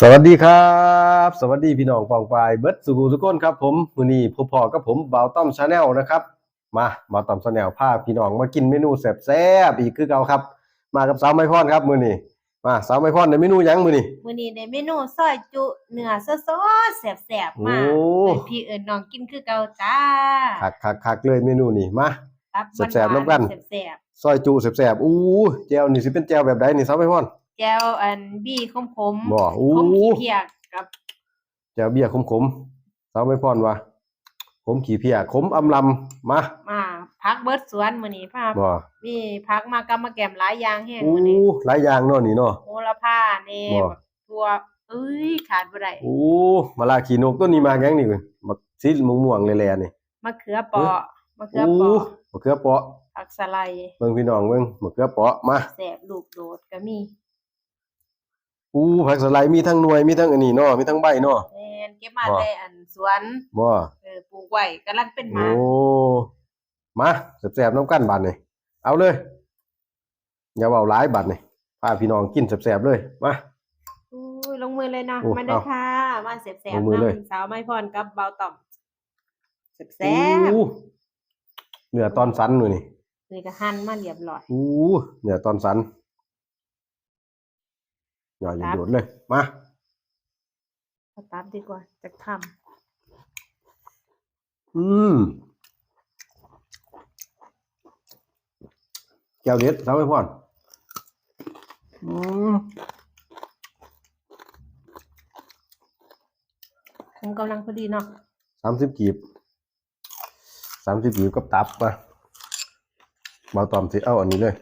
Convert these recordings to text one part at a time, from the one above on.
สวัสดีครับ สวัสดีพี่น้องปองปายเบิร์ดสุขุสุกนครับผมมือนี้พบพอกับผมบ่าวต้อมชาแนลนะครับ มาบ่าวต้อมชาแนลพาพี่น้องมากินเมนูแซ่บๆอีกคือเก่าครับ มากับสาวไมพรครับมือนี้มาสาวไมพรในเมนูหยังมือนี้ มื้อนี้ได้เมนูซอยจุเนื้อซอสๆแซ่บๆมาโอ้ เอิ้นพี่เอิ้นน้องกินคือเก่าจ้าคักคักคักเลยเมนูนี้มา ตับแซ่บๆน้ำกันแซ่บซอยจุแซ่บๆอู้แจวนี่สิเป็นแจวแบบใดนี่สาวไมพรๆ แจ่วอันบี้ขมๆบ่อู้ขมขี้เพียกกับแจวเบี้ยขมๆสาวไมพรว่าขมขี้เพียขมอำลำมามาพักเบิดสวนมื้อนี้พาบ่มีพักมากับมาแกมหลายอย่างแฮงอู้มื้อนี้หลายอย่างเนาะนี่เนาะโหระพาแหน่บ่บักทั่วเอ้ยขาดบ่ได้โอ้มาลาขีนกต้นนี้มาแก๊งนี่บักสีม่วงๆแลๆนี่มะเขือเปาะมะเขือโอ้เปาะมะเขือเปาะผักสะไลด์เบิ่งพี่น้องเบิ่งมะเขือเปาะมาแซ่บลูกโดดก็มี อู้ผักสะไลด์มีทั้งหน่วยมีทั้งอันนี้เนาะมีทั้งใบเนาะ แม่นเก็บมาบ่แต่อันสวนบ่เออปลูกไว้กำลังเป็นหโอ้มากมาแซ่บๆน้ำกันบัดนี่เอาเลย อย่าเว้าหลายบัดนี่พาพี่น้องกินแซ่บๆเลยมา อุ้ยลงมือเลยเนาะโอ้มาเด้อเอาค่ะมาเสียบแสลบงมือเลยสาวไม้พรกับเบาต่อมเสียบแสบอู้เนื้อตอนสันนู่นนี่นี่ก็หั่นมาเรียบร้อย อู้เนื้อตอนสัน อย่าอย่าโดดเลย มาเอาตับดีกว่าจะทอืมแก้วเด็ดสาวไว้พ่อนอืมำผมกำลังพอดีเนาะสามสิบกีบสามสิบกีบกับตับมาเบาตอมสิเอาอันนี้เลย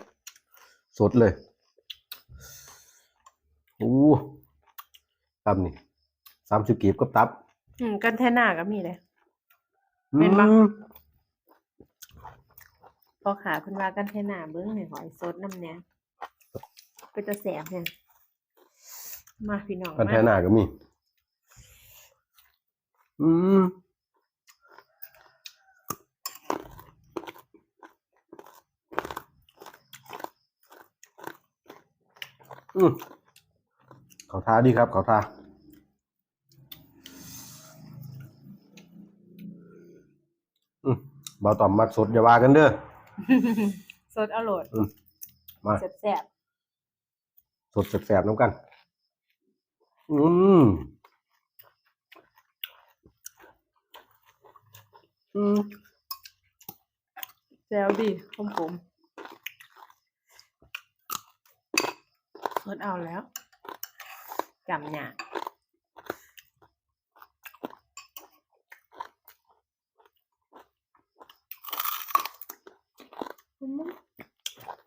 สดเลย อู้ตับนี่สามสิบกีบกับตับ อืมกันแท่หน้าก็มีเลยอืเป็นปะมพอขาเพิ่นว่ากันแท่หน้าเบิ้งให้หอยสดน้ำเนี้ยก็จะแสบเนี่ยมาพี่น้องกันมาแท่หน้าก็มี อืมอืม เขาทาดีครับ เขาทาอืมบ่าวต่อมมักสดอย่าว่ากันเด้อ สดอร่อยอืมมา แซ่บสดแสบๆน้ำกัน อืม อืมๆแซ่บดีขมผมสดเอาแล้ว จำเนี่ย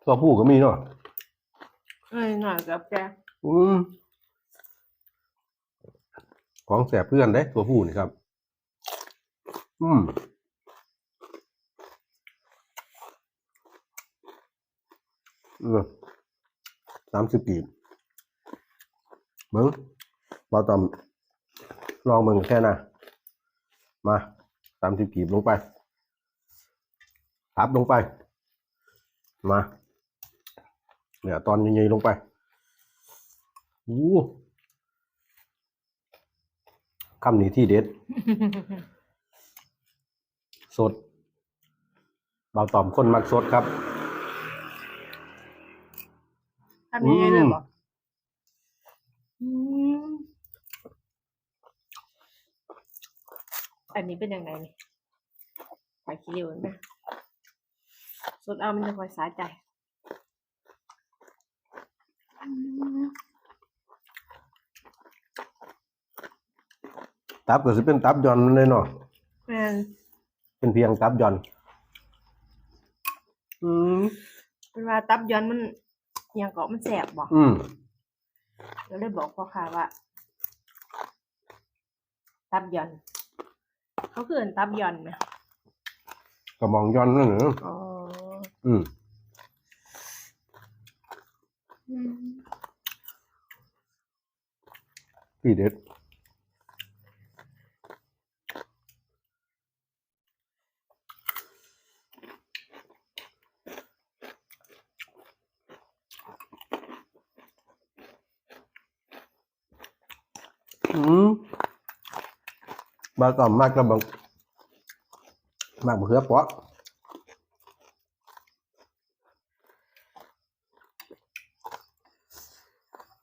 ตัวผู้ก็มีเนาะเอ้ยหน่อยกับแกอืมของแสบเพื่อนเด้ตัวผู้นี่ครับ อืมเออสามสิบปี เบิ้งบอตอมลองเบิ้งแค่น่ะ มาสามสิบกีบลงไปทับลงไป มาเนี่ยตอนใหญ่ๆลงไปอู้คำนี้ที่เด็ด สดเบาต่อมคนมักสดครับทำยังไงเลยอืมบอก อืมอันนี้เป็นยังไงนี่ไปคิริวนะสดเอามันจะคอยสาใจอืมตับก็จะเป็นตับหย่อนเลยเนาะแม่นเป็นเพียงตับหย่อน อืมเป็นว่าตับย้อนมันอิหยังเกาะมันแสบบอกอืม เราเลยบอกพ่อค่ะว่า ตับย้อนเขาคือเอินตับย้อนไหมกระมองหย่อนนั่นเหรออ๋ออืมอืมที่เด็ด บาตอมมากกระบังมากบะเขือเปาะ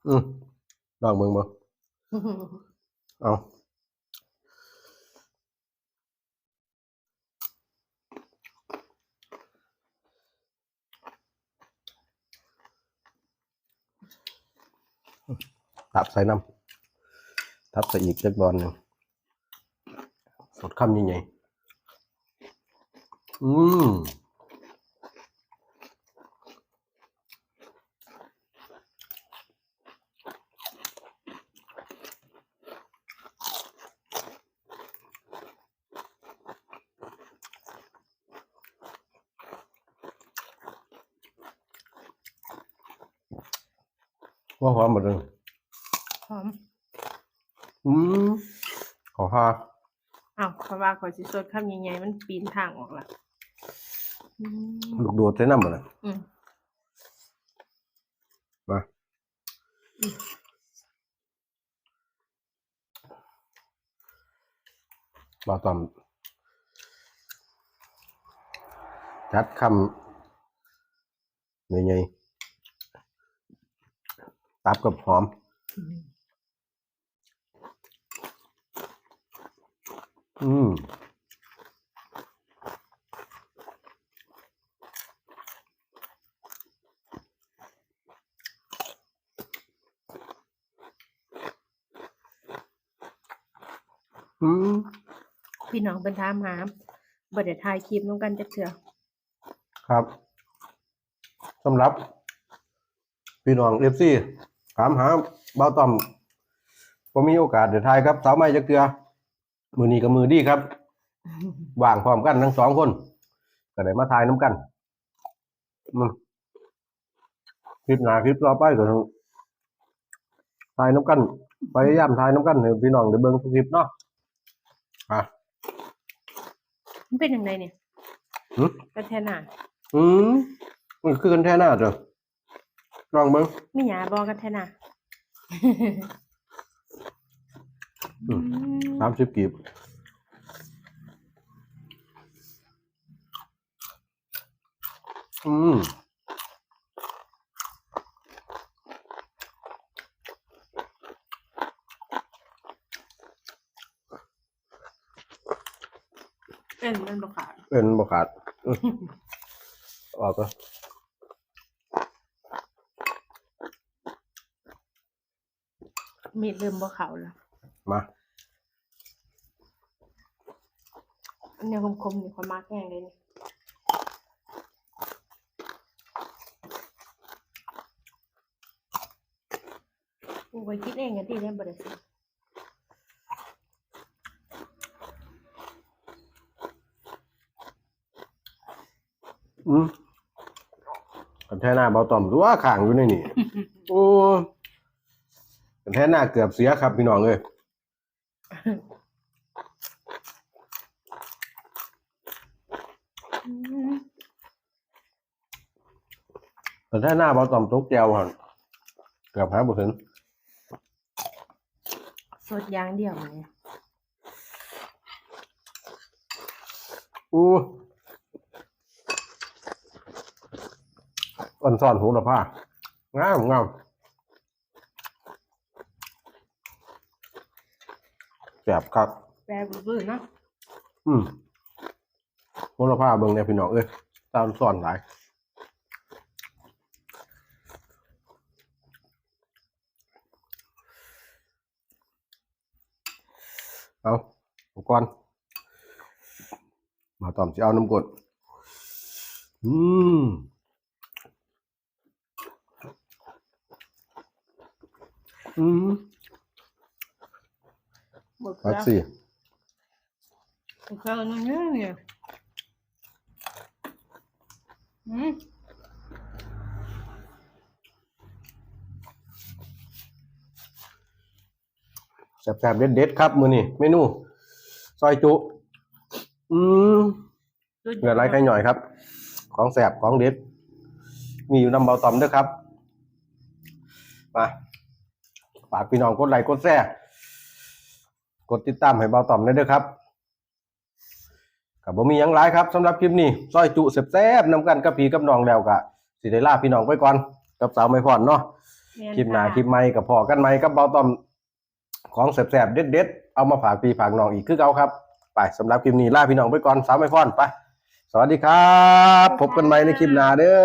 อืมลองเบิ่งบ่เอาตับใส่น้ำ ทับใส่อีกจักบอลหนึ่งสดคำยังไงอืมว่าหอมหมดเลย อืมขอพาอ้าวเพราะว่าขอยสิสดคำใหญ่ๆมันปีนทางออกละอืมลูกโดดใส่น้ำหมดเลยอืมมาบาตอมจัดคำยังไงตับกับหอม อืม อืมพี่น้องเป็นถามหาบ่ได้ถ่ายคลิปน้องกันจักเทื่อครับสำหรับ พี่น้องเอฟซีถามหาเบาต่อมผมมีโอกาสเดี๋ยวทายครับ สาวไม้จักเตือ มือนี้กับมือดีครับว่างพร้อมกันทั้งสองคนก็ได้มาทายน้ำกันอืมคลิปหน้าคลิปต่อไปก็ต้องทายน้ำกันพยายามทายน้ำกันให้พี่น้องได้เบิ่งทุกคลิปเนาะอะมันเป็นยังไงเนี่ยหึกันแทนน่ะอืมมันคือกันแท้หน้าจ้ะลองเบิ่งไม่หยาบอกกันแทนน่ะอืม สามสิบกีบอืมเอ็นมันบ่ขาดเป็นบขาดอื้อออกก็มีดเริ่มบ่เข้าแล้วมา อันนี้คมๆนี่ความมากแห้งเลยนี่กูไปคิดเองกันที่เล่นบ่ได้สิอืมกันแท้หน้าเบาต่อมตัวข่างอยู่ในนี่ โอ้กันแท้หน้าเกือบเสียครับพี่น้องเลย อืมกันแท้หน้าเบาต่อมตกแจวหันเกือบหาบุถึงสดอย่างเดียวนี่อู้อันซ่อนหูละผ้างามงามแสบครับแปรบื้อๆเนาะอืม โหระพาเบิ่งเนี่ยพี่น้องเอ้ยตามซ่อนหลายเอาอุปกรณ์มาตอมจะเอาน้ำกรดอืมอืมบ่เกลืพัอกซี่บ่เกลือนั่นเนี่ยเนี่ย อืมแซ่บๆเด็ดๆครับ มือนี่เมนู ซอยจุ อืมสุดเหลือไรใครหน่อยครับ ของแสบของเด็ด มีอยู่นำเบาตอมด้วยครับ มาฝากพี่น้องกดไลค์กดแชร์กดติดตามให้เบาต่อมได้เด้อครับ กับบ่มีหยังหลายครับสำหรับคลิปนี้ซอยจุแซ่บๆนำกันกับพี่กับน้องแล้วก็สิได้ลาพี่น้องไปก่อนกับสาวไม่พรเนาะแม่นคลิปหน้าะ คลิปใหม่กับพอกันใหม่กับเบาต่อมของแซ่บๆเด็ดๆเอามาฝากพี่ฝากน้องอีกคือเก่าครับ ไปสำหรับคลิปนี้ลาพี่น้องไปก่อนสาวไม่พรไปสวัสดีครับ พบกันใหม่ในคลิปหน้าเด้อ